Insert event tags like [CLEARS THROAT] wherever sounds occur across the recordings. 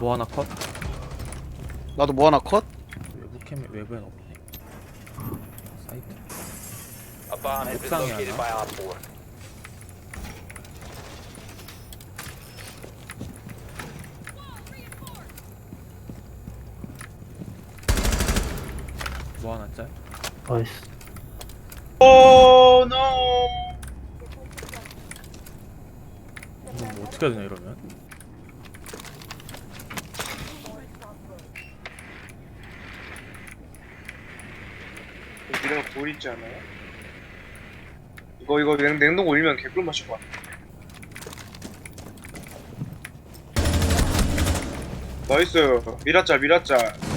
뭐 하나 컷? 나도 뭐 하나 컷? 외부캠이 외부엔 없네. 사이트. 옥상에 하나. 뭐 하나 짤? 나이스. Oh, 오, 노. 어떻게 해야 되냐 이러면? 돌 있지 않아요? 이거 이거 냉, 냉동고 올리면 개꿀 맛일 것 같아 나이스 미라짤 미라짤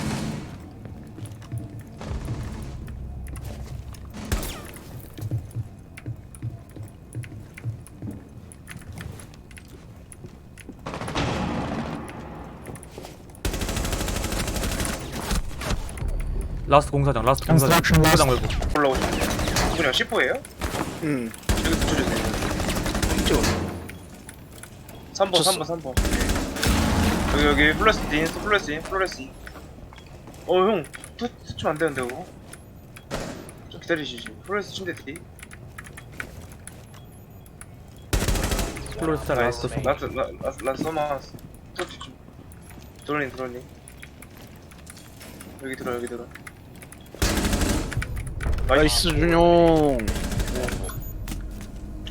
라스트 공사장, 라스트 공사장, 공사장 말고. 올라오죠 그냥 10호예요? 응. 여기 붙여주세요. 찍어. 3번 쳤어. 3번 3번 여기 여기 플러스 딘 플러스 딘 플러스 딘 어 형 투 투치면 안 되는데 그거? 좀 기다리시지 플러스 침대 뒤 플로리스 짤 라스트 송. 라스 라스 라스 서마 터치 좀 드론링 드론링 여기 들어 여기 들어 나이스 준용.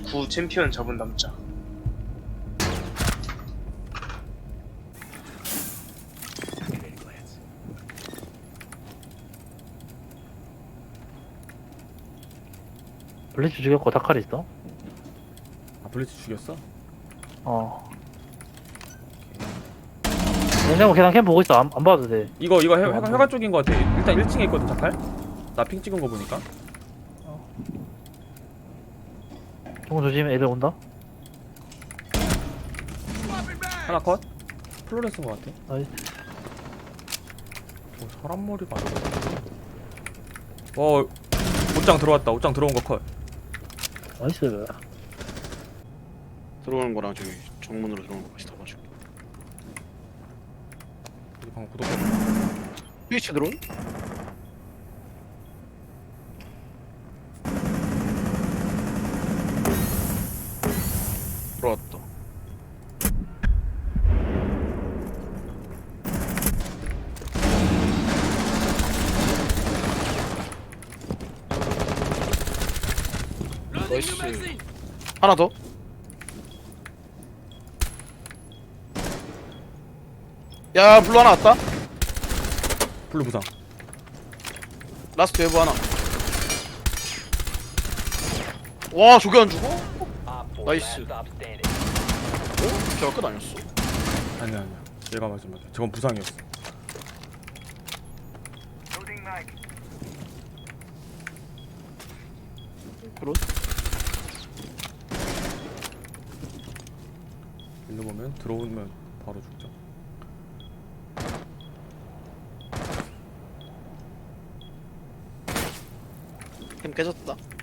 구 챔피언 잡은 남자 블리츠 죽였고 다칼 있어? 아 블리츠 죽였어? 어 냉장고 계단 캠 보고 있어 안, 안 봐도 돼 이거 이거 해, 어, 해가, 안 해가 쪽인 것 같아. 일단 1층에 있거든 자칼. 나 핑 찍은 거 보니까. 종 조심 애들 온다 하나 컷. 플로레스인 것 같아. 나이스 어, 사람 머리가 안 돼. 어 옷장 들어왔다. 옷장 들어온 거 컷. 나이스 들어오는 거랑 저기 정문으로 들어오는 거 같이 다. 우리 방금 구독. 스위치 드론? 들어왔다. 나이스. 하나 더. 야, 블루 하나 왔다. 블루 부상. 라스트 웨브 하나. 와, 저게 안 죽어? Op 4 Nice. last stop standing. 어? 제가 끝 아니었어? 아니야 아니야. 얘가 맞아 맞아. 저건 부상이었어. 그런? 일로 보면 들어오면 바로 죽죠. 캠 깨졌다.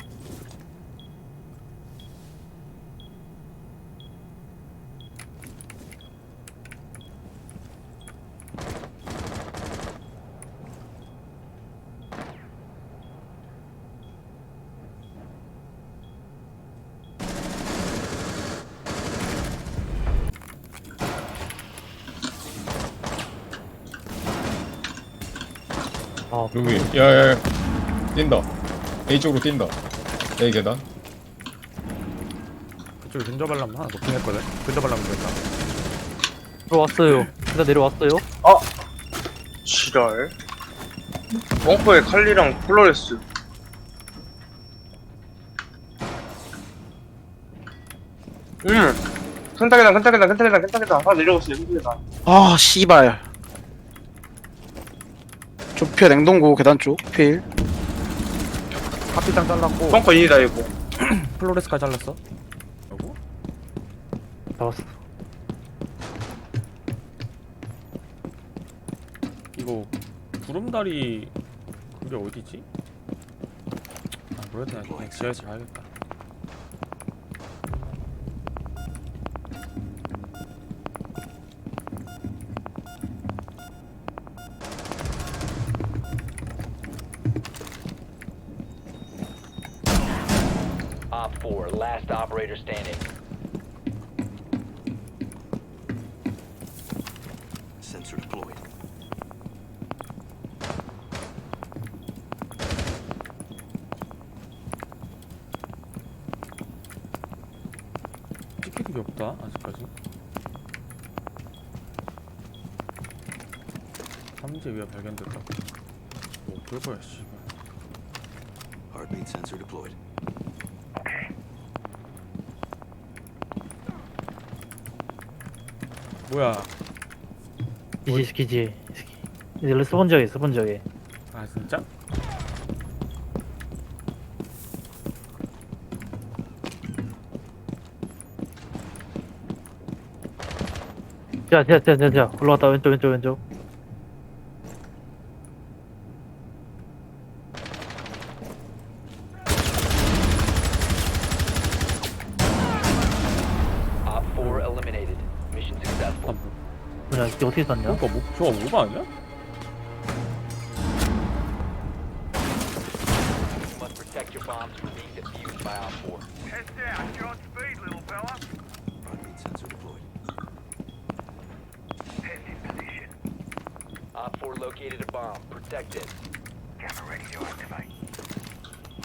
아 여기. 야야야. 뛴다. A 쪽으로 뛴다. A 계단. 그쪽에 근접 발람 하나 높긴 했거든. 근접 발람 됐다. 들어왔어요. 일단 내려왔어요. 지랄. 벙커에 칼리랑 플로레스. 음 큰타계단 큰타계단 큰타계단 큰타계단. 하나 내려갔어요 큰타계단. 아, 씨발. 좁혀 냉동고 계단 쪽 필. 카피장 잘랐고 벙커 인이다 이거 [CLEARS THROAT] 플로레스까지 잘랐어. 그리고 잡았어 이거 구름다리 그게 어디지? 아 그냥 지하에서 가야겠다. 4, last operator standing. Sensor deployed. 찍히는 게 없다 아직까지 삼재 위에 발견됐다 뭐 어떨 거야 씨발 Heartbeat sensor deployed. 뭐야? 기지 기지. 이제 스폰지역에 스폰지역에 아 진짜? 자자자자자. 올라갔다. 왼쪽 왼쪽 왼쪽 Op 4 eliminated. Mission successful. 아 뭐, 이게 어떻게 쐈냐 그러니까 뭐 저거 오바 아니야? You must protect your bombs from being defused by Op 4. Heartbeat sensor deployed. Op 4 located a bomb. Protect it.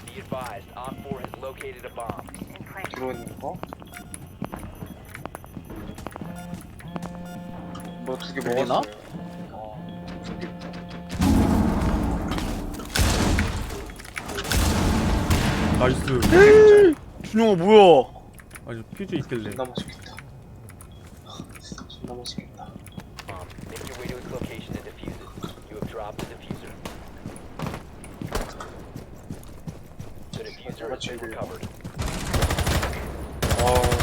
Be advised, Op 4 has located a bomb. 들어오는 거. 뭐두개 들리나? 먹었어요. 두개 나이스 준영아 뭐야 아주 퓨즈 있길래 존나 맛있겠다. 존나 맛있겠다. Bomb. Make your way to its location and defuse it. You have dropped the diffuser. The diffuser has been recovered. 아,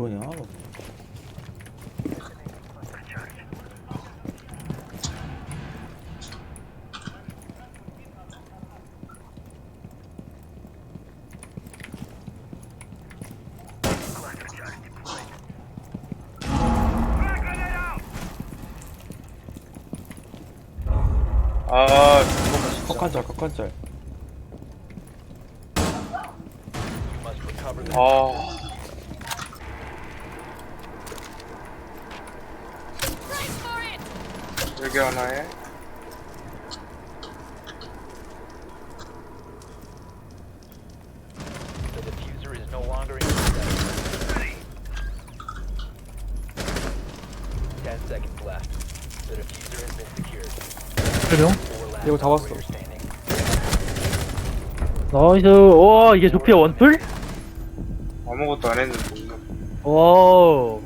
들어오냐? 아, 죽었다 진짜. 컷한짤 컷한짤 아, 여기 하나에. The diffuser is no longer in your possession. Ten seconds left. The diffuser has been secured. 그래요? Four last 이거 잡았어. operator standing. 나이스 와 이게 조피아 원풀? 아무것도 안 했는데. 와오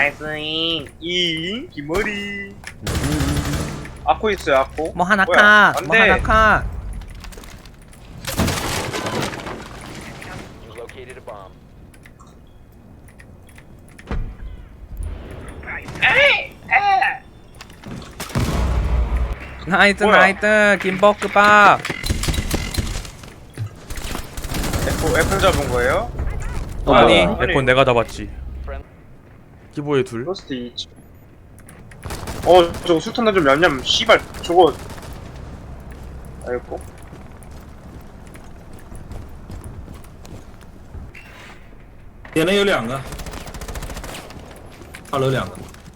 나이스잉, 이, 기머리. 아코 있어요, 아코. 뭐 하나 뭐야? 컷! 안 뭐 돼. 하나 컷! You located a bomb. 나이스 뭐야? 나이스 김버크밥 애플, 애플 잡은 거예요? 아니 아니. 에폰 내가 잡았지 Friend- 기보에 둘 로스트 2. 어, 저거 수탄 나좀 냠냠, 씨발, 저거. 알고?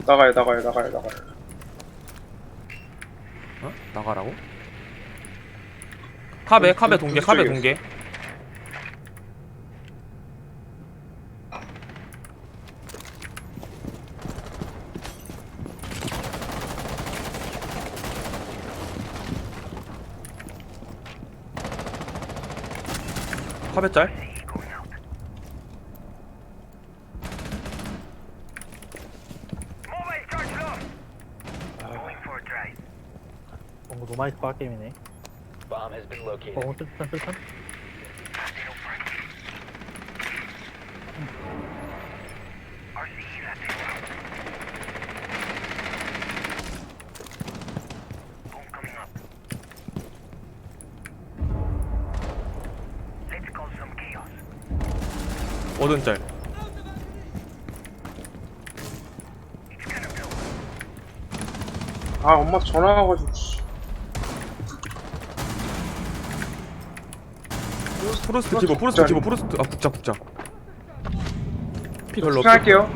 나가요, 나가요, 나가요, 나가요. 어? 나가라고? 카베 카베 그- 동계 그 카베. 동계 카베 짤? 뭔가 노마이스 빡 게임이네 Bomb has been located. 어 뜰탄 뜰탄 워든 짤. 아 엄마 전화 와가지고 씨. 프로스트 기보 프로스트 기보 프로스트. 아 북자 북자 피 별로 없어. 수상할게요.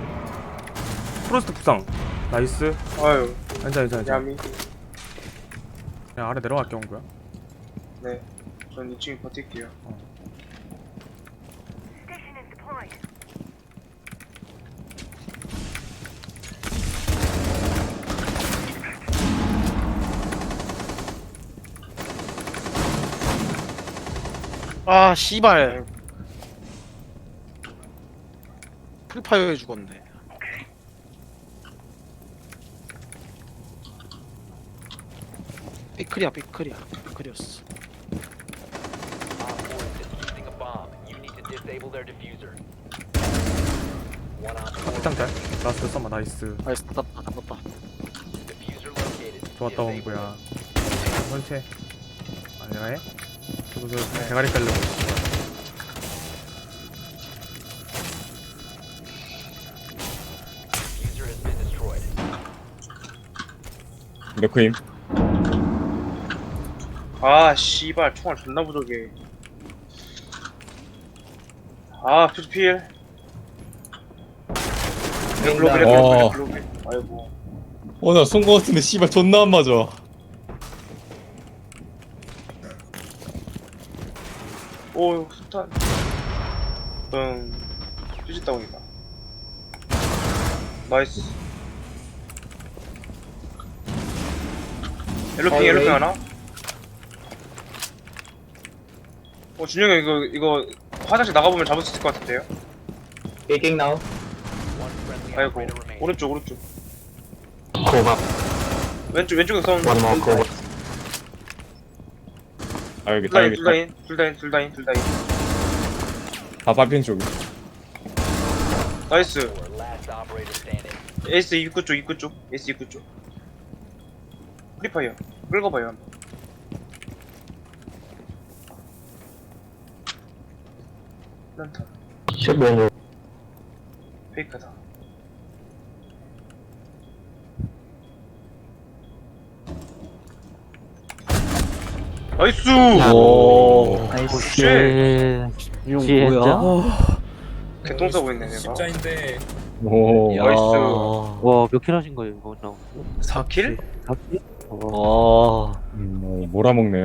프로스트 부상 나이스. 아유. 괜찮아 괜찮아 야미 그냥 아래 내려갈게 온 거야. 네전 2층에 버틸게요 아 씨발 풀파이어에 죽었네 삐클이야 삐클이야 삐클이었어 Op 4 is defusing a bomb. You need to disable their diffuser. One op 4 북장 짤 라스트 썸마 나이스 나이스 diffuser located. 좋았다 온 Disable 거야 설치 아니라 해? 저거 저 대가리 깔려고 Diffuser has been destroyed. 레크임? 아 씨발 총알 존나 부족해. 아 글로벌 글로벌 와. 글로벌 아이고. 어나 쏜거 같은데 씨발 존나 안 맞아 오 수탄 응 퓨즈 다운이다 나이스 옐로핑 옐로핑 하나 어 준영이 형 이거 이거 화장실 나가보면 잡을 수 있을 것 같은데요. One friendly 아이고. 오른쪽 오른쪽 up. 왼쪽 왼쪽에 싸우는 up. 아 여기 다 둘다인 여기 둘다인 둘다인 둘다인 둘다인. 다 빨핀 쪽이 나이스. Four, last operator standing. 에이스 입구 쪽 입구 쪽. 에이스 입구 쪽. 프리파이어. 끌고봐요 한번. on your. 페이크다 나이스! 오. 쉣. 뭐야? 개똥 싸고 있네 내가. 십자인데. 오. 나이스. 와 몇 킬 하신 거예요 이거? 나 4킬? 4킬? 와. 음, 어, 몰아먹네